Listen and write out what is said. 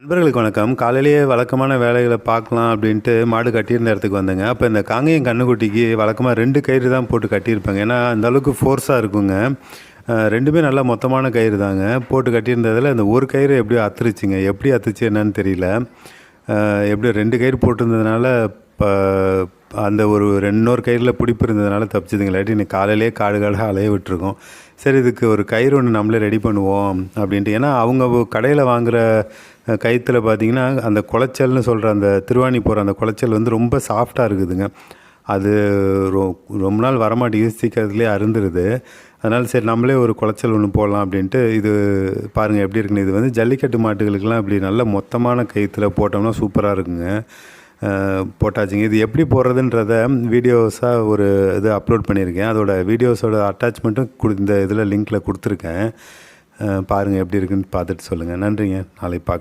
நண்பர்களுக்கு வணக்கம். காலையிலேயே வழக்கமான வேலைகளை பார்க்கலாம் அப்படின்ட்டு மாடு கட்டியிருந்த இடத்துக்கு வந்தேங்க. அப்போ இந்த காங்கையும் கண்ணுக்குட்டிக்கு வழக்கமாக ரெண்டு கயிறு தான் போட்டு கட்டியிருப்பாங்க. ஏன்னா அந்த அளவுக்கு ஃபோர்ஸாக இருக்குங்க. ரெண்டுமே நல்லா மொத்தமான கயிறு தாங்க. போட்டு கட்டியிருந்ததில் இந்த ஒரு கயிறு எப்படியோ அத்துருச்சுங்க. எப்படி அத்துச்சு என்னன்னு தெரியல. எப்படியோ ரெண்டு கயிறு போட்டிருந்ததுனால இப்போ அந்த ஒரு ரெண்டோரு கயிறில் பிடிப்பு இருந்ததுனால தப்பிச்சதுங்களாட்டி இன்னைக்கு காலையிலேயே காடு காடாக அலைய விட்டுருக்கோம். சரி இதுக்கு ஒரு கயிறு ஒன்று நம்மளே ரெடி பண்ணுவோம் அப்படின்ட்டு. ஏன்னா அவங்க கடையில் வாங்குகிற கயிற்றுல பார்த்தீங்கன்னா அந்த குளைச்சல்னு சொல்கிற அந்த திருவாணி போகிற அந்த குளைச்சல் வந்து ரொம்ப சாஃப்டாக இருக்குதுங்க. அது ரொ ரொம்ப நாள் வரமாட்டேங்குது. சீக்கிரத்துலேயே அருந்துருது. அதனால் சரி நம்மளே ஒரு குளைச்சல் ஒன்று போடலாம் அப்படின்ட்டு. இது பாருங்கள் எப்படி இருக்குன்னு. இது வந்து ஜல்லிக்கட்டு மாட்டுகளுக்கெல்லாம் இப்படி நல்ல மொத்தமான கயிற்றுல போட்டோம்னா சூப்பராக இருக்குங்க. போட்டாச்சுங்க. இது எப்படி போடுறதுன்றத வீடியோஸாக ஒரு இது அப்லோட் பண்ணியிருக்கேன். அதோட வீடியோஸோட அட்டாச்மெண்ட்டும் கொடு இந்த இதில் லிங்க்கில் கொடுத்துருக்கேன். பாருங்கள் எப்படி இருக்குன்னு பார்த்துட்டு சொல்லுங்கள் நன்றிங்க. நாளைக்கு பார்க்கலாம்.